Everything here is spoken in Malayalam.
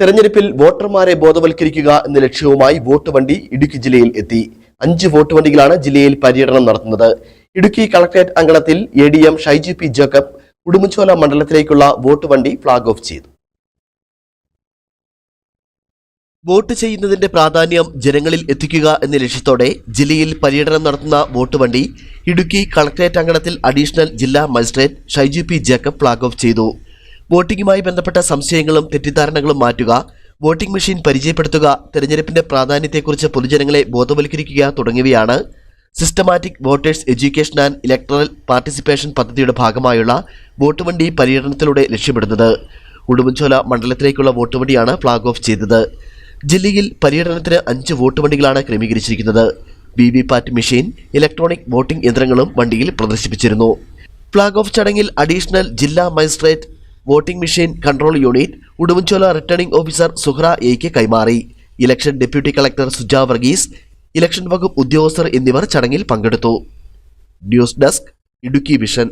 തെരഞ്ഞെടുപ്പിൽ വോട്ടർമാരെ ബോധവൽക്കരിക്കുക എന്ന ലക്ഷ്യവുമായി വോട്ട് വണ്ടി ഇടുക്കി ജില്ലയിൽ എത്തി. അഞ്ച് വോട്ട് വണ്ടികളാണ് ജില്ലയിൽ പര്യടനം നടത്തുന്നത്. ഇടുക്കി കളക്ടറേറ്റ് അങ്കണത്തിൽ A D M Shaiji P Jacob Udumbanchola മണ്ഡലത്തിലേക്കുള്ള vote വണ്ടി ഫ്ളാഗ് ഓഫ് ചെയ്തു. വോട്ട് ചെയ്യുന്നതിന്റെ പ്രാധാന്യം ജനങ്ങളിൽ എത്തിക്കുക എന്ന ലക്ഷ്യത്തോടെ ജില്ലയിൽ പര്യടനം നടത്തുന്ന വോട്ട് വണ്ടി ഇടുക്കി കളക്ടറേറ്റ് അങ്കണത്തിൽ അഡീഷണൽ ജില്ലാ magistrate Shaiju P Jacob flag off ചെയ്തു. വോട്ടിംഗുമായി ബന്ധപ്പെട്ട സംശയങ്ങളും തെറ്റിദ്ധാരണകളും മാറ്റുക വോട്ടിംഗ് മെഷീൻ പരിചയപ്പെടുത്തുക തെരഞ്ഞെടുപ്പിന്റെ പ്രാധാന്യത്തെക്കുറിച്ച് പൊതുജനങ്ങളെ ബോധവൽക്കരിക്കുക തുടങ്ങിയവയാണ് systematic voters education and electoral participation പദ്ധതിയുടെ ഭാഗമായുള്ള വോട്ടുവണ്ടി പര്യടനത്തിലൂടെ ലക്ഷ്യമിടുന്നത്. ഉടുമ്പൻചോല മണ്ഡലത്തിലേക്കുള്ള വോട്ടുവണ്ടിയാണ് ഫ്ളാഗ് ഓഫ് ചെയ്തത്. ജില്ലയിൽ പര്യടനത്തിന് അഞ്ച് വോട്ടുവണ്ടികളാണ് ക്രമീകരിച്ചിരിക്കുന്നത്. V V PAT machine electronic voting യന്ത്രങ്ങളും വണ്ടിയിൽ പ്രദർശിപ്പിച്ചിരുന്നു. ഫ്ളാഗ് ഓഫ് ചടങ്ങിൽ അഡീഷണൽ ജില്ലാ magistrate voting machine control unit Udumbanchola returning officer Suhra എയ്ക്ക് കൈമാറി. Election deputy collector Suja Varghese election വകുപ്പ് ഉദ്യോഗസ്ഥർ എന്നിവർ ചടങ്ങിൽ പങ്കെടുത്തു. News desk Idukki vision.